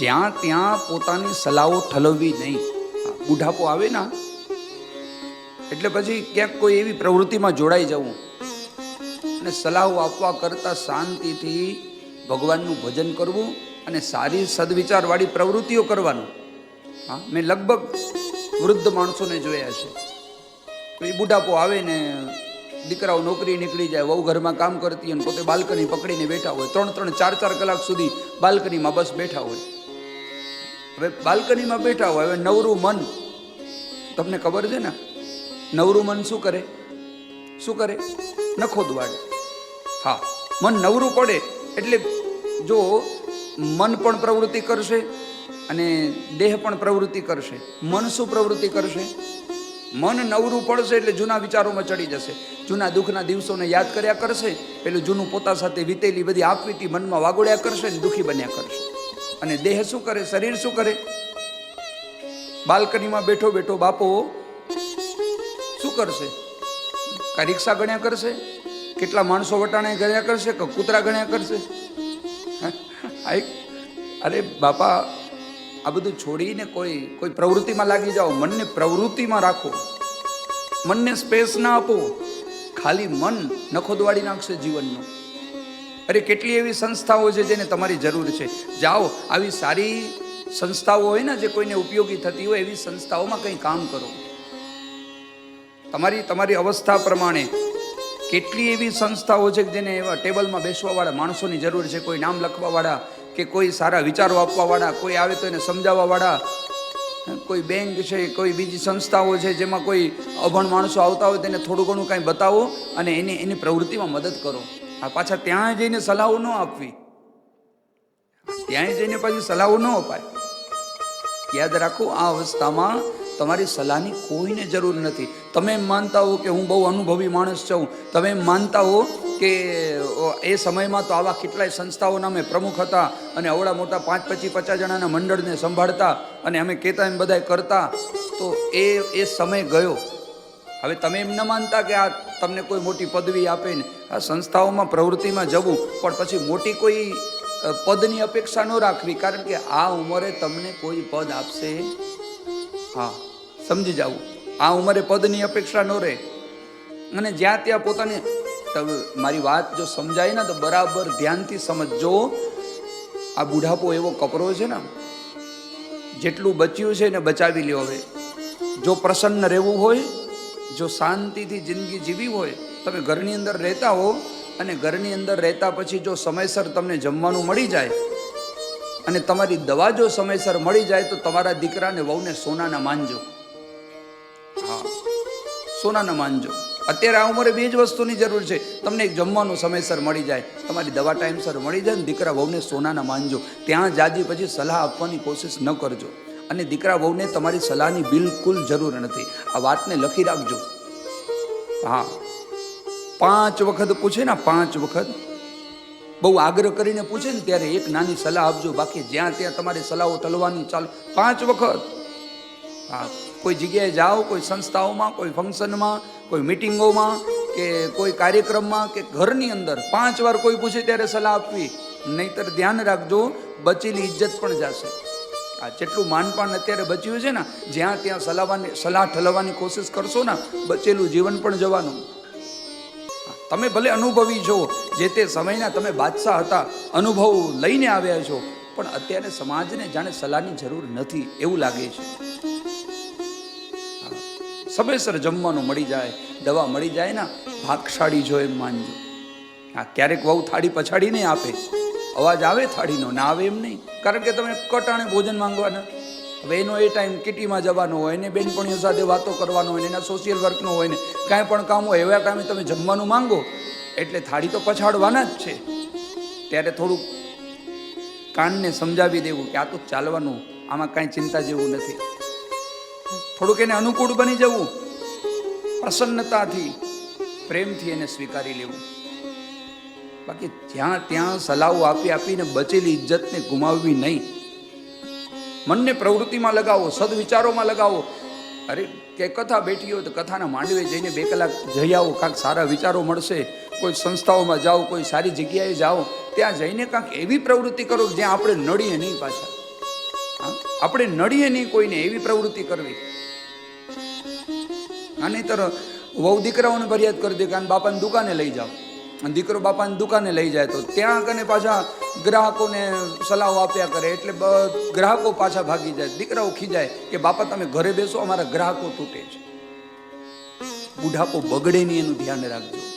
જ્યાં ત્યાં પોતાની સલાહો ઠલવવી નહીં. બુઢાપો આવે ને એટલે પછી ક્યાંક કોઈ એવી પ્રવૃત્તિમાં જોડાઈ જવું. અને સલાહો આપવા કરતાં શાંતિથી ભગવાનનું ભજન કરવું અને સારી સદવિચારવાળી પ્રવૃત્તિઓ કરવાનું. હા, મેં લગભગ વૃદ્ધ માણસોને જોયા છે. એ બુઢાપો આવે ને દીકરાઓ નોકરી નીકળી જાય, વહુ ઘરમાં કામ કરતી અને પોતે બાલ્કની પકડીને બેઠા હોય, ત્રણ ત્રણ ચાર ચાર કલાક સુધી બાલ્કનીમાં બસ બેઠા હોય. હવે બાલ્કનીમાં બેઠા હોય, હવે નવરું મન. તમને ખબર છે ને? નવરું મન શું કરે? શું કરે? નખો દુવાડે હા, મન નવરું પડે એટલે જો મન પણ પ્રવૃત્તિ કરશે અને દેહ પણ પ્રવૃત્તિ કરશે. મન શું પ્રવૃત્તિ કરશે? મન નવરું પડશે એટલે જૂના વિચારોમાં ચડી જશે. જૂના દુઃખના દિવસોને યાદ કર્યા કરશે, પેલું જૂનું પોતા સાથે વીતેલી બધી આપવીતી મનમાં વાગોળ્યા કરશે ને દુઃખી બન્યા કરશે. અને દેહ શું કરે? શરીર શું કરે? બાલ્કનીમાં બેઠો બેઠો બાપો શું કરશે? કા રિક્ષા ગણ્યા કરશે? કેટલા માણસો વટાણે ગણ્યા કરશે કે કૂતરા ગણ્યા કરશે? અરે બાપા, આ બધું છોડીને કોઈ કોઈ પ્રવૃત્તિમાં લાગી જાઓ. મનને પ્રવૃત્તિમાં રાખો. મનને સ્પેસ ના આપો. ખાલી મન નખો નાખશે જીવનનો. અરે કેટલી એવી સંસ્થાઓ છે જેને તમારી જરૂર છે? જાઓ, આવી સારી સંસ્થાઓ હોય ને જે કોઈને ઉપયોગી થતી હોય, એવી સંસ્થાઓમાં કંઈ કામ કરો. તમારી તમારી અવસ્થા પ્રમાણે કેટલી એવી સંસ્થાઓ છે કે જેને એવા ટેબલમાં બેસવાવાળા માણસોની જરૂર છે? કોઈ નામ લખવાવાળા કે કોઈ સારા વિચારો આપવાવાળા, કોઈ આવે તો એને સમજાવવાવાળા? કોઈ બેંક છે, કોઈ બીજી સંસ્થાઓ છે જેમાં કોઈ અભણ માણસો આવતા હોય તેને થોડું ઘણું કાંઈ બતાવો અને એની એની પ્રવૃત્તિમાં મદદ કરો. આ પાછા ત્યાં જઈને સલાહો ન આપવી. ત્યાં જઈને પાછી સલાહો ન અપાય. યાદ રાખો, આ અવસ્થામાં તમારી સલાહની કોઈને જરૂર નથી. તમે માનતા હો કે હું બહુ અનુભવી માણસ છું. તમે માનતા હો કે એ સમયમાં તો આવા કેટલાય સંસ્થાઓના અમે પ્રમુખ હતા અને અવડા મોટા પાંચ પચીસ પચાસ જણાના મંડળને સંભાળતા અને અમે કહેતા એમ બધાય કરતા. તો એ એ સમય ગયો. હવે તમે એમ ન માનતા કે આ તમને કોઈ મોટી પદવી આપે ને. આ સંસ્થાઓમાં, પ્રવૃત્તિમાં જવું, પણ પછી મોટી કોઈ પદની અપેક્ષા ન રાખવી. કારણ કે આ ઉંમરે તમને કોઈ પદ આપશે હા, સમજી જાવું આ ઉંમરે પદની અપેક્ષા ન રહે. અને જ્યાં ત્યાં પોતાને મારી વાત જો સમજાય ને, તો બરાબર ધ્યાનથી સમજજો. આ બુઢાપો એવો કપરો છે ને, જેટલું બચ્યું છે ને બચાવી લ્યો હવે. જો પ્રસન્ન રહેવું હોય જો શાંતિથી જિંદગી જીવી હોય, તમે ઘરની અંદર રહેતા હો અને ઘરની અંદર રહેતા પછી જો સમયસર તમને જમવાનું મળી જાય અને તમારી દવા જો સમયસર મળી જાય, તો તમારા દીકરાને, વહુને સોનાના માનજો. હા, સોનાના માનજો. અત્યારે આ ઉંમરે બે જ વસ્તુની જરૂર છે. તમને એક જમવાનું સમયસર મળી જાય, તમારી દવા ટાઈમસર મળી જાય ને દીકરા, વહુને સોનાના માનજો. ત્યાં જાજી પછી સલાહ આપવાની કોશિશ ન કરજો. અને દીકરા વહુને તમારી સલાહની બિલકુલ જરૂર નથી. આ વાતને લખી રાખજો. હા. પાંચ વખત પૂછે ને પાંચ વખત. બહુ આગ્રહ કરીને પૂછે ને ત્યારે એક નાની સલાહ આપજો. બાકી જ્યાં ત્યાં તમારી સલાહો ટલવાની ચાલુ. પાંચ વખત. હા. કોઈ જગ્યાએ જાઓ, કોઈ સંસ્થાઓમાં, કોઈ ફંક્શનમાં, કોઈ મિટિંગોમાં કે કોઈ કાર્યક્રમમાં કે ઘરની અંદર પાંચ વાર કોઈ પૂછે ત્યારે સલાહ આપવી. નહીતર ધ્યાન રાખજો બચેલી ઇજ્જત પણ જશે. આ જેટલું માનપાન અત્યારે બચ્યું છે ને, જ્યાં ત્યાં સલાવવાની સલાહ ઠલવવાની કોશિશ કરશો ને, બચેલું જીવન પણ જવાનું. તમે ભલે અનુભવી છો, જે તે સમયના તમે બાદશાહ હતા, અનુભવ લઈને આવ્યા છો, પણ અત્યારે સમાજને જાણે સલાહની જરૂર નથી, એવું લાગે છે. સમયસર જમવાનું મળી જાય, દવા મળી જાય ને, ભાગશાળી જો એમ માનજો. આ ક્યારેક વહુ થાળી પછાડીને આપે. અવાજ આવે થાળીનો? ના આવે એમ નહીં. કારણ કે તમે કટાણે ભોજન માંગવાના. હવે એનો એ ટાઈમ કિટીમાં જવાનો હોય ને, બેનપણીઓ સાથે વાતો કરવાનો હોય ને, એના સોશિયલ વર્કનો હોય ને, કાંઈ પણ કામ હોય, એવા ટાઈમે તમે જમવાનું માંગો, એટલે થાળી તો પછાડવાના જ છે. ત્યારે થોડુંક કાનને સમજાવી દેવું કે આ તો ચાલવાનું, આમાં કાંઈ ચિંતા જેવું નથી. થોડુંક એને અનુકૂળ બની જવું. પ્રસન્નતાથી, પ્રેમથી એને સ્વીકારી લેવું. બાકી જ્યાં ત્યાં સલાહો આપી આપીને બચેલી ઇજ્જતને ગુમાવવી નહીં. મનને પ્રવૃત્તિમાં લગાવો, સદવિચારોમાં લગાવો. અરે, કે કથા બેઠી હોય તો કથાના માંડવે જઈને બે કલાક જઈ આવો કાંઈક સારા વિચારો મળશે. કોઈ સંસ્થાઓમાં જાઓ, કોઈ સારી જગ્યાએ જાઓ. ત્યાં જઈને કાંઈક એવી પ્રવૃત્તિ કરો જ્યાં આપણે નડીએ નહીં પાછા. આપણે નડીએ નહીં કોઈને એવી પ્રવૃત્તિ કરવી. આ નહીતર વહુ દીકરાઓને ફરિયાદ કરી દે કારણ બાપાને દુકાને લઈ જાઓ. દીકરો બાપાની દુકાને લઈ જાય તો ત્યાં કને પાછા ગ્રાહકોને સલાહ આપ્યા કરે એટલે ગ્રાહકો પાછા ભાગી જાય. દીકરાઓ ખીજાય કે બાપા તમે ઘરે બેસો, અમારા ગ્રાહકો તૂટે છે. બુઢાપો બગડે નહીં એનું ધ્યાન રાખજો.